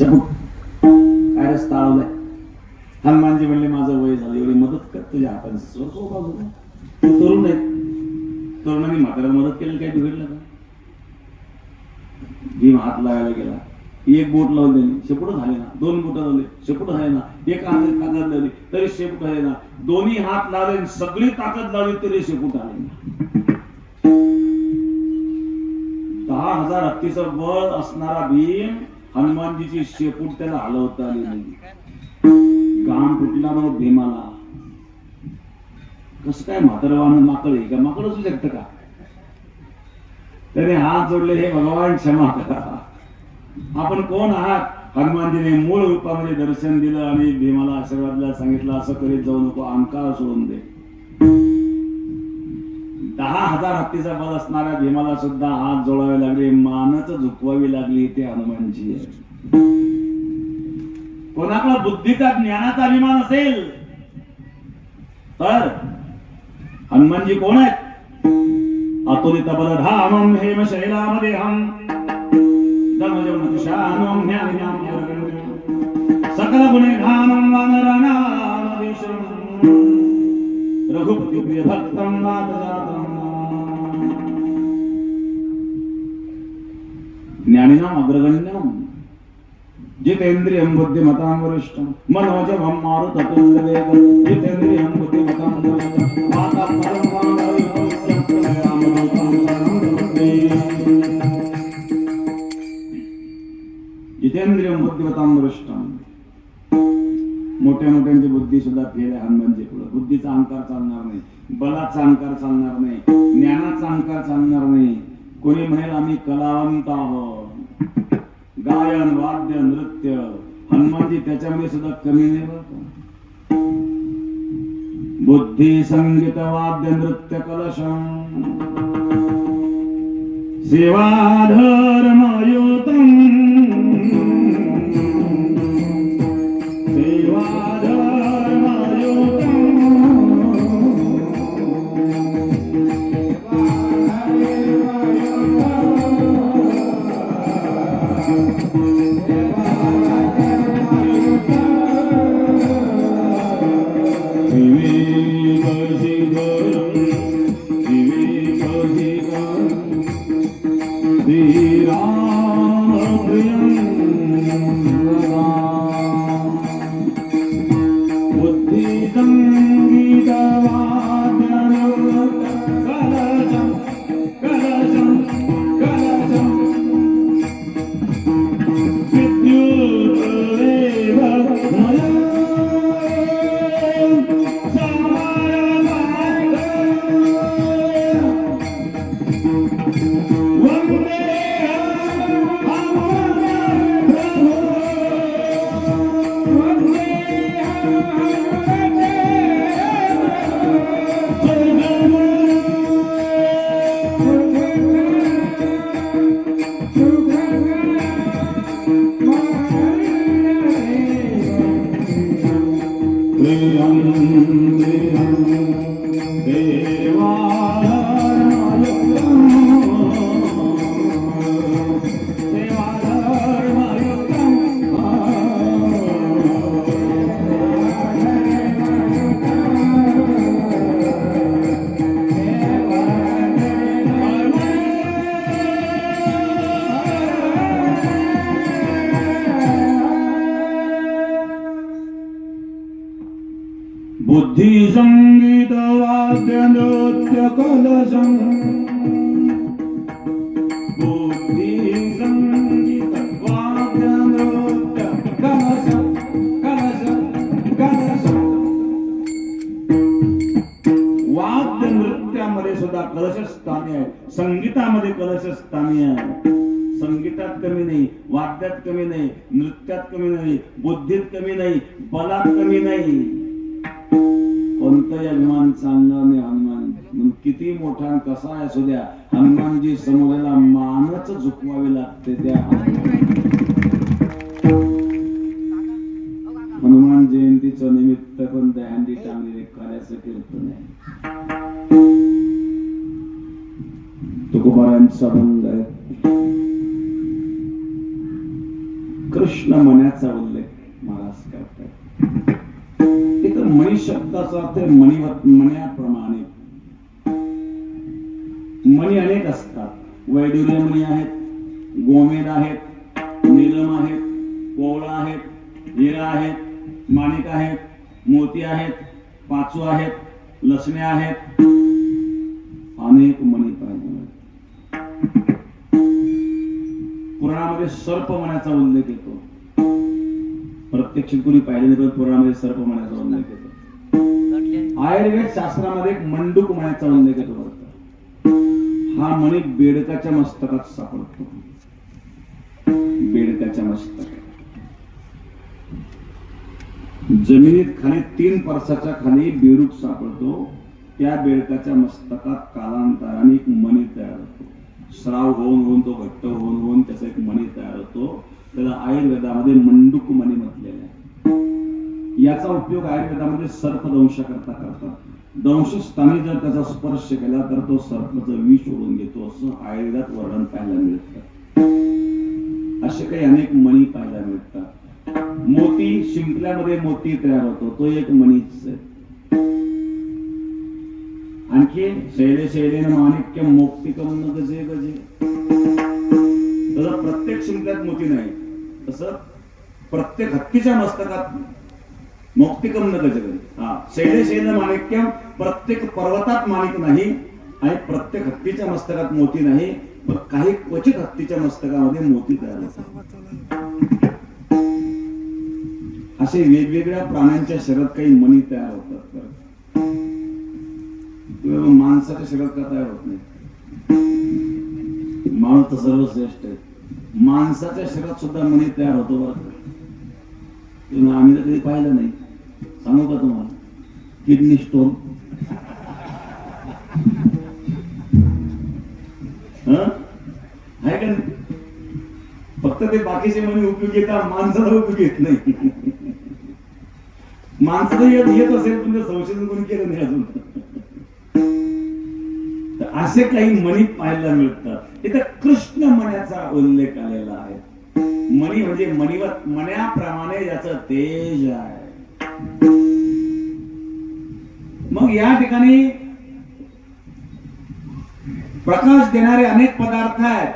चपूक काय रस्ता अडवलाय हनुमानजी म्हणले माझं वय झालं एवढी मदत कर तुझ्या हाताने. स्वर्ग उभा झाला. तू तरुण आहेत. तरुणांनी म्हाताऱ्याला मदत केली काय बिघडलं का? भीम हात लागायला गेला. एक बोट लावून दिली. शेपूट झाले ना. दोन बोट लावले. शेपूट झाले ना. एक हात ताकद लावली तरी शेपूट झाले ना. दोन्ही हात लावले सगळी ताकद लावली तरी शेपूट आले ना. दहा हजार हत्तीचं बळ असणारा भीम हनुमानजीची शेपूट त्याला हलवता आली नाही. गाम फुटला मग भीमाला. कसं काय म्हातारवान माकड आहे का? माकड असू शकतं का? त्याने हात जोडले हे भगवान क्षमा करा. आपण कोण आहात? हनुमानजीने मूळ रूपामध्ये दर्शन दिलं आणि भीमाला आशीर्वादला सांगितलं असं करीत जाऊ नको अहंकार सोडून दे. दहा हजार हत्तीचा बल असणाऱ्या भीमाला सुद्धा हात जोडावे लागले. मानच झुकवावी लागली ते हनुमानजी. आहे कोणाकडे बुद्धीचा ज्ञानाचा अभिमान असेल? तर हनुमानजी कोण आहेत? अतुलित बलधामं हेम शैलामध्ये हम. दमजमनुषानं ज्ञानिनां सकल गुणेधानं രഘുപതിഭക്തം ജ്ഞാനിനാം അഗ്രഗണ്യം ജിതേന്ദ്രിയം ബുദ്ധിമതാം വരിഷ്ഠം മനോജമം മാറു ജിതേന്ദ്രിയം ജിതേന്ദ്രിയം ബുദ്ധിമതാം मोठ्या मोठ्यांची बुद्धी सुद्धा फेल आहे हनुमानचे पुढे. बुद्धीचा अहंकार चालणार नाही बलाचा अहंकार चालणार नाही ज्ञानाचा अहंकार चालणार नाही. कोणी म्हणेल आम्ही कलावंत आहोत. गायन वाद्य नृत्य हनुमानजी त्याच्यामध्ये सुद्धा कमी नाही बरं बुद्धी संगीत वाद्य नृत्य कलशम सेवा कलशम बुद्धी संगीत संगीत वाद्य नृत्य सुद्धा कलशस्थानी संगीतामध्ये कलशस्थानी आहे. संगीतात कमी नाही, वाद्यात कमी नाही, नृत्यात कमी नाही, बुद्धीत कमी नाही, बलात कमी नाही. कोणतंही अभिमान चांगला नाही हनुमान. किती मोठा कसा आहे असू द्या हनुमानजी समोरला मानच झुकवावी लागते त्या हनुमान जयंतीचं निमित्त पण दहंडी टांगलेले कार्याचं कीर्तन आहे तुकोबारांचा भंग आहे. कृष्ण मनाचा शब्दाचा अर्थ मणीवत मण्याप्रमाणे. मणी अनेक असतात. वैडूर्य मणी आहेत गोमेद आहेत नीलम आहेत कोवळा आहेत हिरा आहेत माणिक आहेत मोती आहेत पाचू आहेत लसणे आहेत. अनेक मणी पाहिजे पुराणामध्ये सर्प मण्याचा उल्लेख येतो. प्रत्यक्ष कुणी पाहिलेलं पुराणामध्ये सर्प मण्याचा उल्लेख येतो. आयुर्वेद शास्त्रामध्ये एक मंडूक म्हणायचा उल्लेख येतो बरं हा मणी बेडकाच्या मस्तकात सापडतो. बेडकाच्या मस्तकात. जमिनीत खाली तीन परसाच्या खाली बेडूक सापडतो. त्या बेडकाच्या मस्तकात कालांतराने एक मणी तयार होतो. स्राव होऊन होऊन तो घट्ट होऊन होऊन त्याचा एक मणी तयार होतो. त्याला आयुर्वेदामध्ये मंडूक मणी म्हणतात. याचा उपयोग आयुर्वेदामध्ये सर्पदंश करता करतात. दंशस्थानी जर त्याचा स्पर्श केला तर तो सर्पाचं विष ओढून घेतो असं आयुर्वेदात वर्णन पाहायला मिळतं. असे काही अनेक मणी पाहायला मिळतात. मोती शिंपल्यामध्ये मोती तयार होतो. तो एक मणीच आहे. आणखी शैले शैलेन माणिक्य मोक्तिकम करून गजे गजे. तसं प्रत्येक शिंपल्यात मोती नाही. तसं प्रत्येक हत्तीच्या मस्तकात मोक्तिकम न गजगरी हा शैले शैल माणिक्यम प्रत्येक पर्वतात माणिक नाही आणि प्रत्येक हत्तीच्या मस्तकात मोती नाही पण काही क्वचित हत्तीच्या मस्तकामध्ये मोती तयार होतात. असे वेगवेगळ्या प्राण्यांच्या शरीरात काही मणी तयार होतात बरं. माणसाच्या शरीरात का तयार होत नाही माणूस तर सर्वश्रेष्ठ आहे. माणसाच्या शरीरात सुद्धा मणी तयार होतो बरं आम्ही तर कधी पाहिलं नाही. सांगू का तुम्हाला? किडनी स्टोन आहे का फक्त ते बाकीचे म्हणे उपयोग येतात माणसाला उपयोग येत नाही. माणसाला येत येत असेल तुमचं संशोधन कोणी केलं नाही अजून? तर असे काही मणी पाहायला मिळतात. इथं कृष्ण मण्याचा उल्लेख आलेला आहे. मणी म्हणजे मणीवर मण्याप्रमाणे याचं तेज आहे. मग या ठिकाणी प्रकाश देणारे अनेक पदार्थ आहेत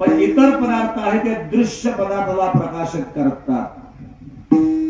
पण इतर पदार्थ आहेत ते दृश्य पदार्थाला प्रकाशित करतात.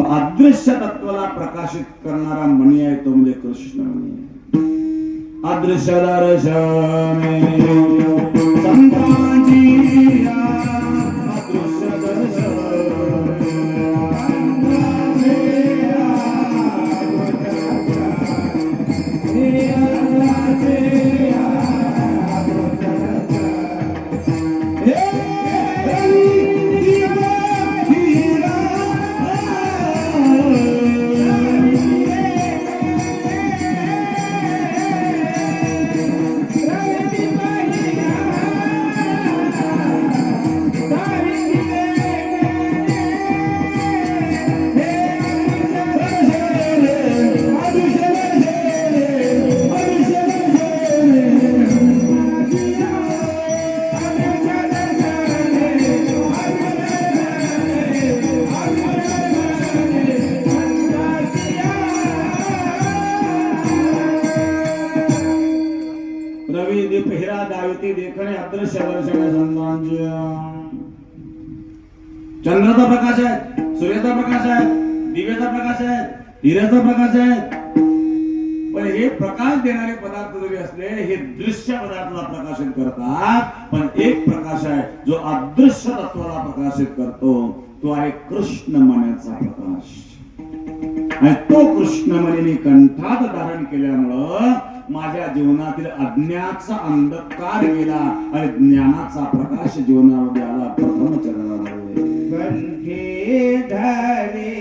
अदृश्य तत्वाला प्रकाशित करणारा मणी आहे तो म्हणजे कृष्ण मणी. अदृश्य दर्शने प्रकाश आहे दिव्याचा प्रकाश आहे हिऱ्याचा प्रकाश आहे पण हे प्रकाश देणारे पदार्थ जरी असले हे दृश्य पदार्थाला प्रकाशित करतात. पण एक प्रकाश आहे जो अदृश्य तत्वाला प्रकाशित करतो तो आहे कृष्ण मनाचा प्रकाश. आणि तो कृष्ण कंठात धारण केल्यामुळं माझ्या जीवनातील अज्ञाचा अंधकार गेला आणि ज्ञानाचा प्रकाश जीवनामध्ये आला प्रथम चरणाला बंधे धरलेला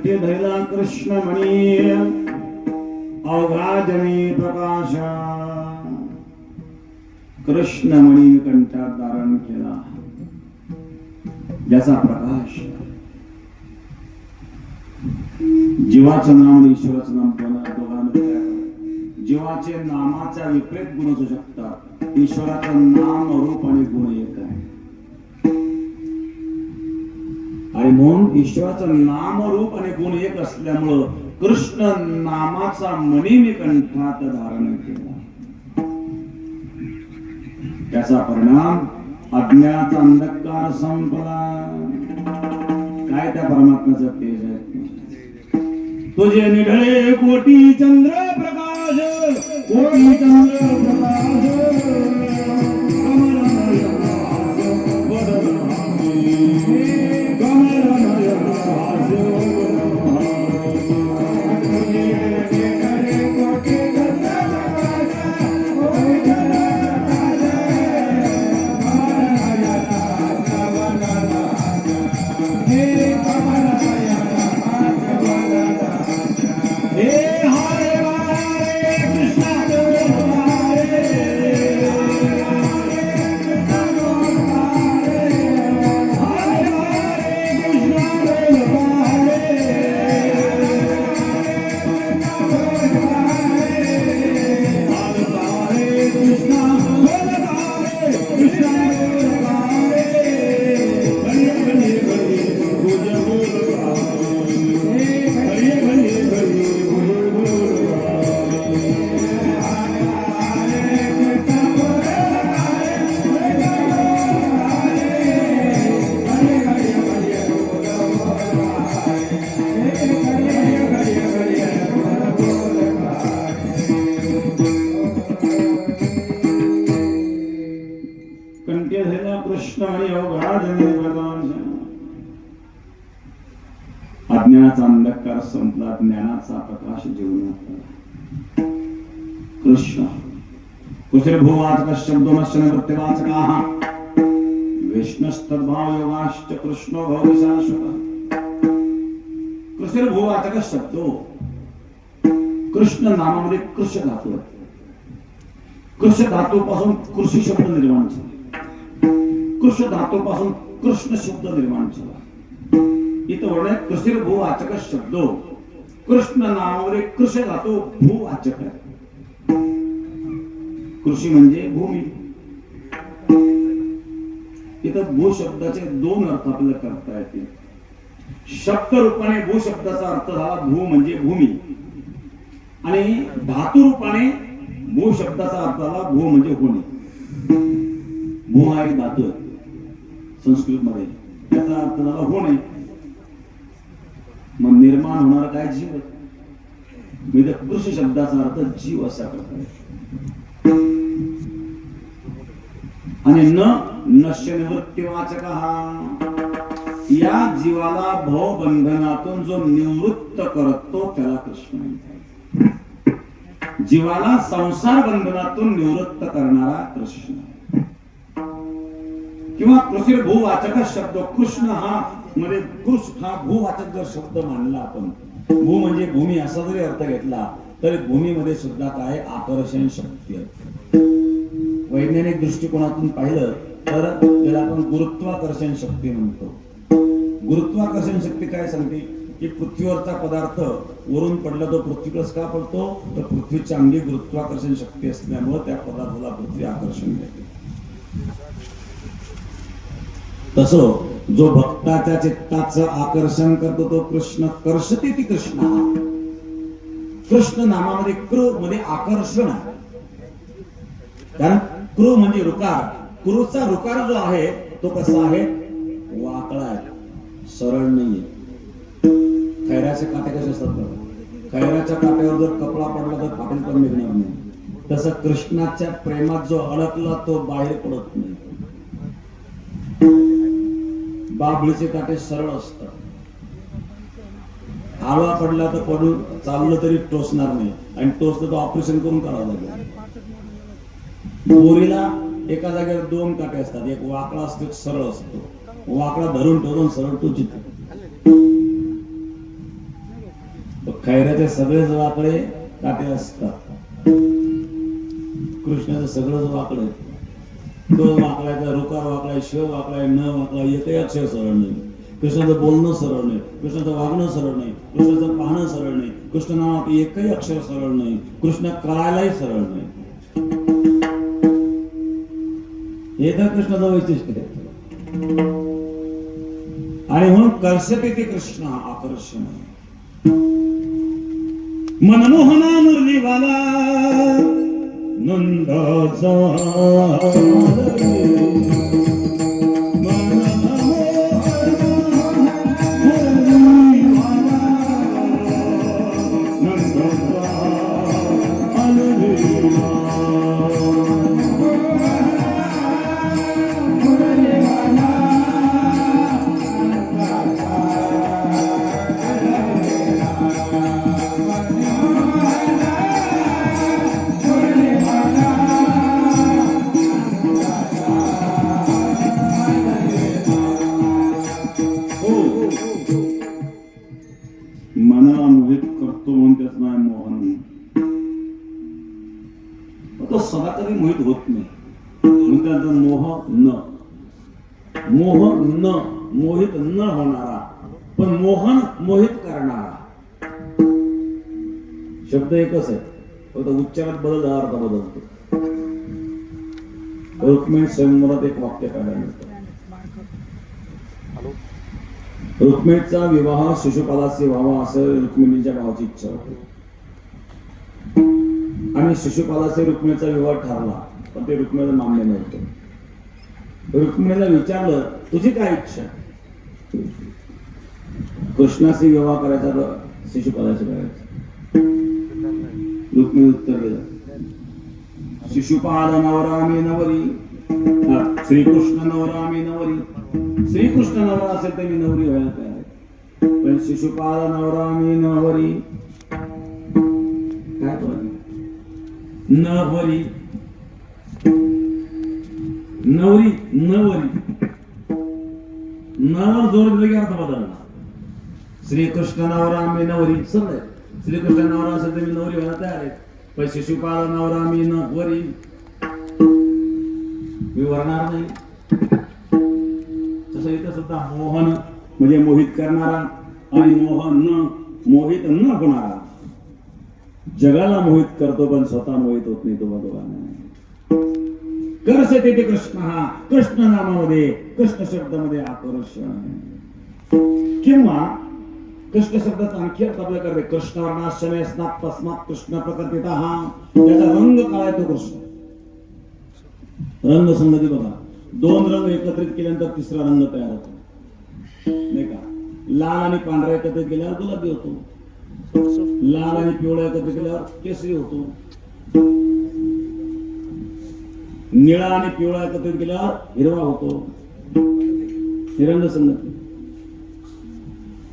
कंठी धैला कृष्णमणी। अवघाजनी प्रकाश। कृष्णमणी कंठात धारण केला. ज्याचा प्रकाश जीवाचं नाम आणि ईश्वराचं नाम दोघांमध्ये जीवाचे नामाच्या विपरीत गुण असू शकतात. ईश्वराचं नाम रूप आणि गुण एक आहे. आणि म्हणून ईश्वराचं नामरूप आणि गुण एक असल्यामुळं कृष्ण नामाचा मणी मी कंठात धारण केला. त्याचा परिणाम अज्ञानाचा अंधकार संपला. काय त्या परमात्म्याचा तेज आहे? तुझे निढळे कोटी चंद्र प्रकाश कोटी चंद्र प्रकाश. हे ज्ञानाचा प्रकाश जीवनात कृष्ण कुशलभूवाचक शब्दो नश्यन प्रत्यवाचकाः विष्णुस्तद्भाव योगाश्च कृष्णो भवति शाश्वतः। कुशलभूवाचक शब्दो कृष्ण नामामध्ये कृष धातू आहे. कृष धातूपासून कृषी शब्द निर्माण झाला. कृष धातूपासून कृष्ण शब्द निर्माण झाला. इथं वर्णन कृषीर भूवाचक शब्द कृष्ण नावामध्ये कृष जातो भूवाचक आहे कृषी म्हणजे भूमी. इथं भू शब्दाचे दोन अर्थ आपल्याला करता येतील. शब्द रूपाने भू शब्दाचा अर्थ झाला भू म्हणजे भूमी. आणि धातू रूपाने भू शब्दाचा अर्थ झाला भू म्हणजे होणे भू हा एक धातू आहे. संस्कृत मध्ये त्याचा अर्थ झाला होणे. मग निर्माण होणार काय जीव? मी तर पुरुष शब्दाचा अर्थ जीव असा करतो आणि न नश्य निवृत्ती वाचक हा. या जीवाला भव बंधनातून जो निवृत्त करतो त्याला कृष्ण जीवाला संसार बंधनातून निवृत्त करणारा कृष्ण. किंवा कृषी भूवाचक शब्द कृष्ण हा मध्ये कृष हा भूवाचक जर शब्द मानला आपण भू म्हणजे भूमी असा जरी अर्थ घेतला तरी भूमीमध्ये सुद्धा काय आकर्षण शक्ती आहे. वैज्ञानिक दृष्टिकोनातून पाहिलं तर त्याला आपण गुरुत्वाकर्षण शक्ती म्हणतो. गुरुत्वाकर्षण शक्ती काय सांगते? की पृथ्वीवरचा पदार्थ वरून पडला तो पृथ्वीकडे का पडतो? तर पृथ्वीची अंगी गुरुत्वाकर्षण शक्ती असल्यामुळे त्या पदार्थाला पृथ्वी आकर्षण देते तस जो भक्ताच्या चित्ताचं आकर्षण करतो तो कृष्ण कर्षते ती कृष्ण. कृष्ण नामामध्ये कृ मध्ये म्हणजे आकर्षण आहे. कारण क्रू म्हणजे रुकार क्रूचा रुकार जो आहे तो कसा आहे? वाकळा आहे. सरळ नाहीये. खैराचे काटे कसे असतात खैराच्या काट्यावर जर कपडा पडला तर पाटील पण निघणार नाही. तसं कृष्णाच्या प्रेमात जो अडकला तो बाहेर पडत नाही. बाबळीचे काटे सरळ असतात आळवा पडला तर पडून चाललं तरी टोचणार नाही. आणि टोचलं तर ऑपरेशन करून करावं लागेल. बोरीला एका जागेवर दोन काटे असतात. एक वाकडा असतो एक सरळ असतो. वाकडा धरून ठेवून सरळ तो चित्र खैऱ्याचे सगळेच वाकडे काटे असतात. कृष्णाचं सगळंच वाकडं तो रुकार वाकलाय शिव वाकलाय न वाकलाय एकही अक्षर सरळ नाही. कृष्णाचं बोलणं सरळ नाही कृष्णाचं वागणं सरळ नाही कृष्णाचं पाहणं सरळ नाही कृष्ण नावात एकही अक्षर सरळ नाही कृष्ण कळायलाही सरळ नाही. हे तर कृष्णाचं वैशिष्ट्य आणि म्हणून कर्षते ते कृष्ण आकर्षण मनमोहना मुरलीवाला नंदाचा मनाला रुक्मिणी स्वयंवरात एक वाक्य काढायला मिळतं. रुक्मिणीचा विवाह शिशुपालाशी व्हावा असं रुक्मिणीच्या भावाची इच्छा होती. आणि शिशुपालाशी रुक्मिणीचा विवाह ठरला पण ते रुक्मिणीला मान्य नव्हतं. रुक्मिणीला विचारलं तुझी काय इच्छा? कृष्णाशी विवाह करायचा का शिशुपालाशी करायचा. रुक्मिणी उत्तर दिलं शिशुपाल नवरा मी नवरी श्रीकृष्ण नवरा मी नवरी. श्रीकृष्ण नवरा असेल तर मी नवरी व्हायला तयार आहे. पण शिशुपाल नवरा मी नवरी. काय बोल नवरी. नवरी नवरी. नवर जोर दिलं की अर्थ बदलला श्रीकृष्ण नवरा मी नवरी. समज श्रीकृष्ण नवरा असेल तर मी नवरी व्हायला तयार आहे. पण शिशुपाल नवरा मी नवरी. मी वरणार नाही. तसं इथं सुद्धा मोहन म्हणजे मोहित करणारा आणि मोहन न मोहित न होणारा. जगाला मोहित करतो पण स्वतः मोहित होत नाही तो भगवान करसे तेथे कृष्ण हा कृष्ण नामामध्ये कृष्ण शब्दामध्ये आकर्षण किंवा कृष्ण शब्दाचा आणखी अर्थ आपल्याकडे कृष्ण वर्णाश्रमे स्नात तस्मात कृष्ण प्रकृतीत हा त्याचा रंग काय आहे तो कृष्ण. रंग संगती बघा. दोन रंग एकत्रित केल्यानंतर तिसरा रंग तयार होतो. नाही का? लाल आणि पांढरा एकत्रित केल्यावर गुलाबी होतो. लाल आणि पिवळा एकत्रित केल्यावर केसरी होतो. निळा आणि पिवळा एकत्रित केल्यावर हिरवा होतो. ही रंग संगती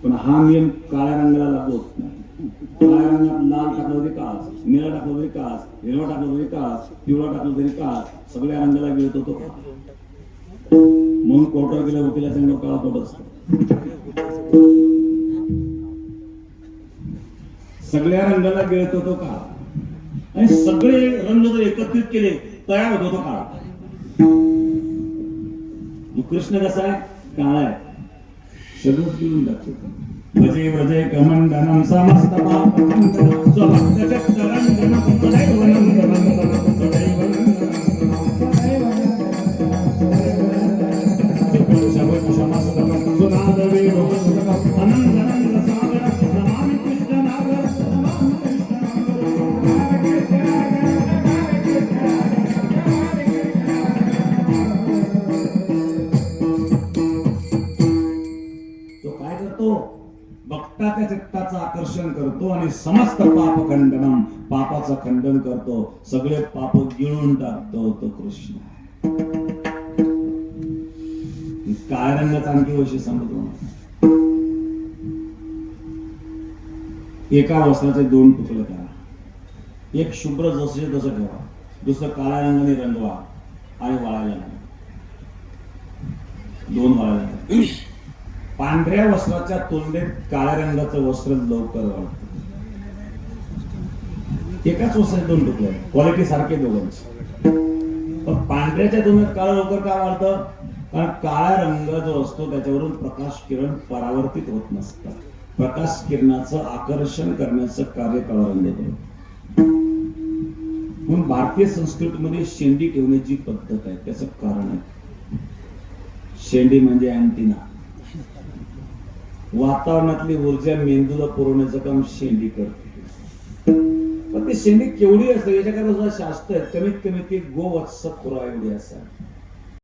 पण हा नियम काळ्या रंगाला लागू होत नाही. लाल टाकलं तरी कास निळा टाकलं तरी कास हिरवा टाकलं तरी कास पिवळा टाकलं तरी कास सगळ्या रंगाला गिळतो होतो का म्हणून कोर्टावर गेल्या वकिला संघ काळा पोट असतो. सगळ्या रंगाला गिळत होतो का आणि सगळे रंग जर एकत्रित केले तयार होतो तो काळा. कृष्ण कसा आहे? काळा आहे. सगळंच गिळून टाकतो భజే భజే కమండనం సమస్త పాపమండనం స్వభక్త दर्शन करतो आणि समस्त पाप खंडनम पापाचं खंडन करतो. सगळे पाप गिळून टाकतो तो कृष्ण. काय रंगाचं आणखी वैशिष्ट्य सांगतो एका वस्त्राचे दोन तुकडे करा. एक शुभ्र जसे तसं ठेवा. दुसरं काळ्या रंगाने रंगवा आणि वाळायला दोन वाळायला पांढऱ्या वस्त्राच्या तुलनेत काळ्या रंगाचं वस्त्र लवकर वाढत. एकाच वस्त्राचे दोन तुकडे क्वालिटी सारखे दोघांची. पण पांढऱ्याच्या तुलनेत काळं लवकर का वाढतं? कारण काळा रंग जो असतो त्याच्यावरून प्रकाश किरण परावर्तित होत नसतात प्रकाश किरणाचं आकर्षण करण्याचं कार्य काळा रंग करतो म्हणून भारतीय संस्कृतीमध्ये शेंडी ठेवण्याची पद्धत आहे. त्याचं कारण आहे. शेंडी म्हणजे अँटिना. वातावरणातली ऊर्जा मेंदूला पुरवण्याचं काम शेंडी करते. पण ती शेंडी केवढी असते? याच्याकडे सुद्धा शास्त्र कमीत कमी ती गोवत्स पुरावा एवढी असावी.